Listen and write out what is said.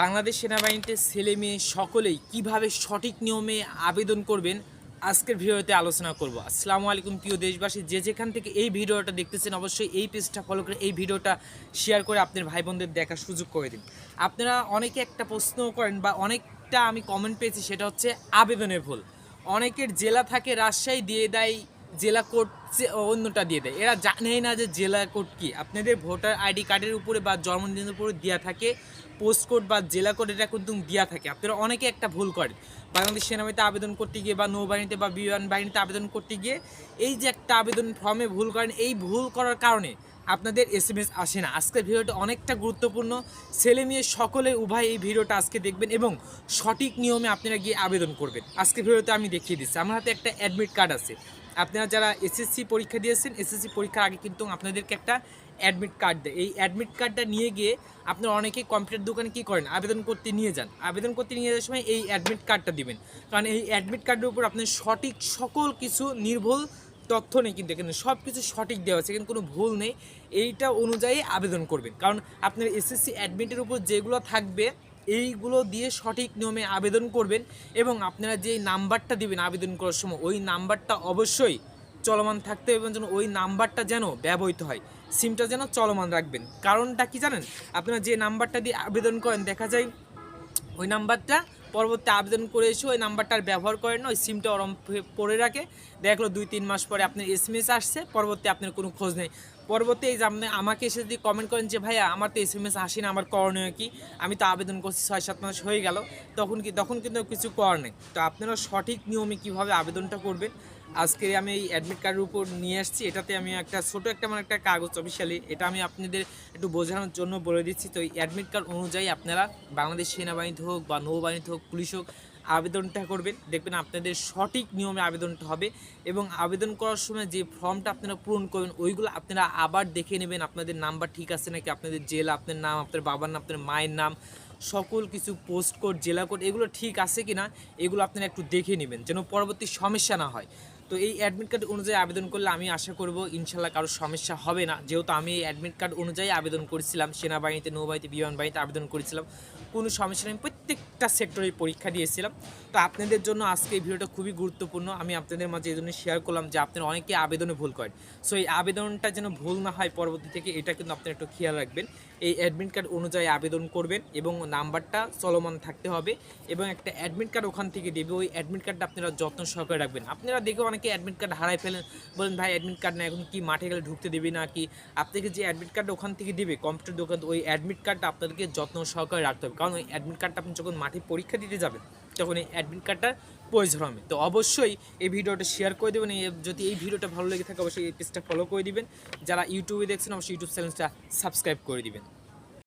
বাংলাদেশ সেনাবাহিনীতে ছেলে মেয়ে সকলেই কীভাবে সঠিক নিয়মে আবেদন করবেন, আজকের ভিডিওতে আলোচনা করব। আসসালামু আলাইকুম, প্রিয় দেশবাসী। যে যেখান থেকে এই ভিডিওটা দেখতেছেন, অবশ্যই এই পেজটা ফলো করে, এই ভিডিওটা শেয়ার করে আপনার ভাই বোনদের দেখার সুযোগ করে দিন। আপনারা অনেকে একটা প্রশ্ন করেন বা অনেকটা আমি কমেন্ট পেয়েছি, সেটা হচ্ছে আবেদনের ভুল। অনেকের জেলা থাকে, রাজশাহী দিয়ে দেয় জেলা কোড অন্যটা দিয়ে দেয়। এরা জানেই না যে জেলা কোড কি। আপনাদের ভোটার আইডি কার্ডের উপরে বা জন্মদিনের উপরে দেওয়া থাকে, পোস্ট কোড বা জেলা কোড এটা কিন্তু দেওয়া থাকে। আপনারা অনেকে একটা ভুল করেন। বাংলাদেশ সেনাবাহিনীতে আবেদন করতে গিয়ে বা নৌবাহিনীতে বা বিমান বাহিনীতে আবেদন করতে গিয়ে এই যে একটা আবেদন ফর্মে ভুল করেন, এই ভুল করার কারণে আপনাদের এস এম এস আসে না। আজকের ভিডিওটা অনেকটা গুরুত্বপূর্ণ। ছেলে মেয়ে সকলে উভয় এই ভিডিওটা আজকে দেখবেন এবং সঠিক নিয়মে আপনারা গিয়ে আবেদন করবেন। আজকের ভিডিওতে আমি দেখিয়ে দিচ্ছি। আমার হাতে একটা অ্যাডমিট কার্ড আছে। আপনারা যারা এসএসসি পরীক্ষা দিয়েছেন এসএসসি পরীক্ষার আগে কিন্তু আপনাদেরকে একটা অ্যাডমিট কার্ড দেয়। এই অ্যাডমিট কার্ডটা নিয়ে গিয়ে আপনারা অনেকেই কম্পিউটার দোকানে কী করেন? আবেদন করতে নিয়ে যান। আবেদন করতে নিয়ে যাওয়ার সময় এই অ্যাডমিট কার্ডটা দিবেন। কারণ এই অ্যাডমিট কার্ডের উপর আপনার সঠিক সকল কিছু নির্ভুল তথ্য নেই কিন্তু এখানে। সব কিছু সঠিক দেওয়া আছে, এখানে কোনো ভুল নেই। এইটা অনুযায়ী আবেদন করবেন। কারণ আপনার এসএসসি অ্যাডমিটের উপর যেগুলো থাকবে এইগুলো দিয়ে সঠিক নিয়মে আবেদন করবেন এবং আপনারা যেই নাম্বারটা দিবেন আবেদন করার সময়, ওই নাম্বারটা অবশ্যই চলমান থাকতে হবে যেন ওই নাম্বারটা যেন ব্যবহৃত হয়। সিমটা যেন চলমান রাখবেন। কারণটা কি জানেন? আপনারা যে নাম্বারটা দিয়ে আবেদন করেন, দেখা যায় ওই নাম্বারটা পরবর্তী আবেদন করে এসে ওই নাম্বারটার ব্যবহার করেন না ওই সিমটা ওরম পরে রাখে। দেখল দুই, তিন মাস পরে আপনার এস এম এস আসছে, পরবর্তী আপনার কোনো খোঁজ নেই। পরবর্তী এই যে আপনি আমাকে এসে যদি কমেন্ট করেন যে, ভাইয়া, আমার তো এস এম এস আসে না, আমার করণীয় কি? আমি তো আবেদন করছি, ছয়, সাত মাস হয়ে গেল। তখন কি তখন কিন্তু কিছু করার নেই। তো আপনারা সঠিক নিয়মে কীভাবে আবেদনটা করবেন? আজকে আমি এই অ্যাডমিট কার্ডের উপর নিয়ে আসছি। এটাতে আমি একটা ছোট একটা মানে একটা কাগজ অফিসিয়ালি এটা আমি আপনাদের একটু বোঝানোর জন্য বলে দিচ্ছি। তো এই অ্যাডমিট কার্ড অনুযায়ী আপনারা বাংলাদেশ সেনাবাহিনীতে হোক বা নৌবাহিনীতে হোক পুলিশ হোক, আবেদনটা করবেন। দেখবেন আপনাদের সঠিক নিয়মে আবেদনটা হবে এবং আবেদন করার সময় যে ফর্মটা আপনারা পূরণ করবেন, ওইগুলো আপনারা আবার দেখে নেবেন আপনাদের নাম্বার ঠিক আছে নাকি, আপনাদের জেলা, আপনার নাম, আপনার বাবার নাম, আপনার মায়ের নাম, সকল কিছু পোস্ট কোড জেলা কোড এগুলো ঠিক আছে কি না এগুলো আপনারা একটু দেখে নেবেন, যেন পরবর্তী সমস্যা না হয়। তো এই অ্যাডমিট কার্ড অনুযায়ী আবেদন করলে আমি আশা করব ইনশাল্লাহ কারও সমস্যা হবে না। যেহেতু আমি এই অ্যাডমিট কার্ড অনুযায়ী আবেদন করেছিলাম, সেনাবাহিনীতে, নৌবাহিনীতে বিমান বাহিনীতে আবেদন করেছিলাম, কোনো সমস্যা নেই। প্রত্যেকটা সেক্টরে পরীক্ষা দিয়েছিলাম। তো আপনাদের জন্য আজকে এই ভিডিওটা খুবই গুরুত্বপূর্ণ। আমি আপনাদের মাঝে এই জন্য শেয়ার করলাম যে আপনারা অনেকে আবেদনে ভুল করেন। সো এই আবেদনটা যেন ভুল না হয় পরবর্তী থেকে, এটা কিন্তু আপনারা একটু খেয়াল রাখবেন। এই অ্যাডমিট কার্ড অনুযায়ী আবেদন করবেন এবং নাম্বারটা চলমান থাকতে হবে এবং একটা অ্যাডমিট কার্ড ওখান থেকে দেবে। ওই অ্যাডমিট কার্ডটা আপনারা যত্ন সহকারে রাখবেন। আপনারা দেখে অনেকে অ্যাডমিট কার্ড হারাই ফেলেন বলেন ভাই অ্যাডমিট কার্ড না, এখন কি মাঠে গেলে ঢুকতে দেবে না কি আপনাকে যে অ্যাডমিট কার্ডটা ওখান থেকে দেবে কম্পিউটার দোকান, ওই অ্যাডমিট কার্ডটা আপনাদেরকে যত্ন সহকারে রাখতে হবে। কারণ ওই অ্যাডমিট কার্ডটা আপনি যখন মাঠে পরীক্ষা দিতে যাবেন, তখন এই অ্যাডমিট কার্ডটা প্রয়োজন হবে। তো অবশ্যই এই ভিডিওটা শেয়ার করে দেবেন যদি এই ভিডিওটা ভালো লেগে থাকে, অবশ্যই এই পেজটা ফলো করে দিবেন। যারা ইউটিউবে দেখছেন, অবশ্যই ইউটিউব চ্যানেলটা সাবস্ক্রাইব করে দিবেন।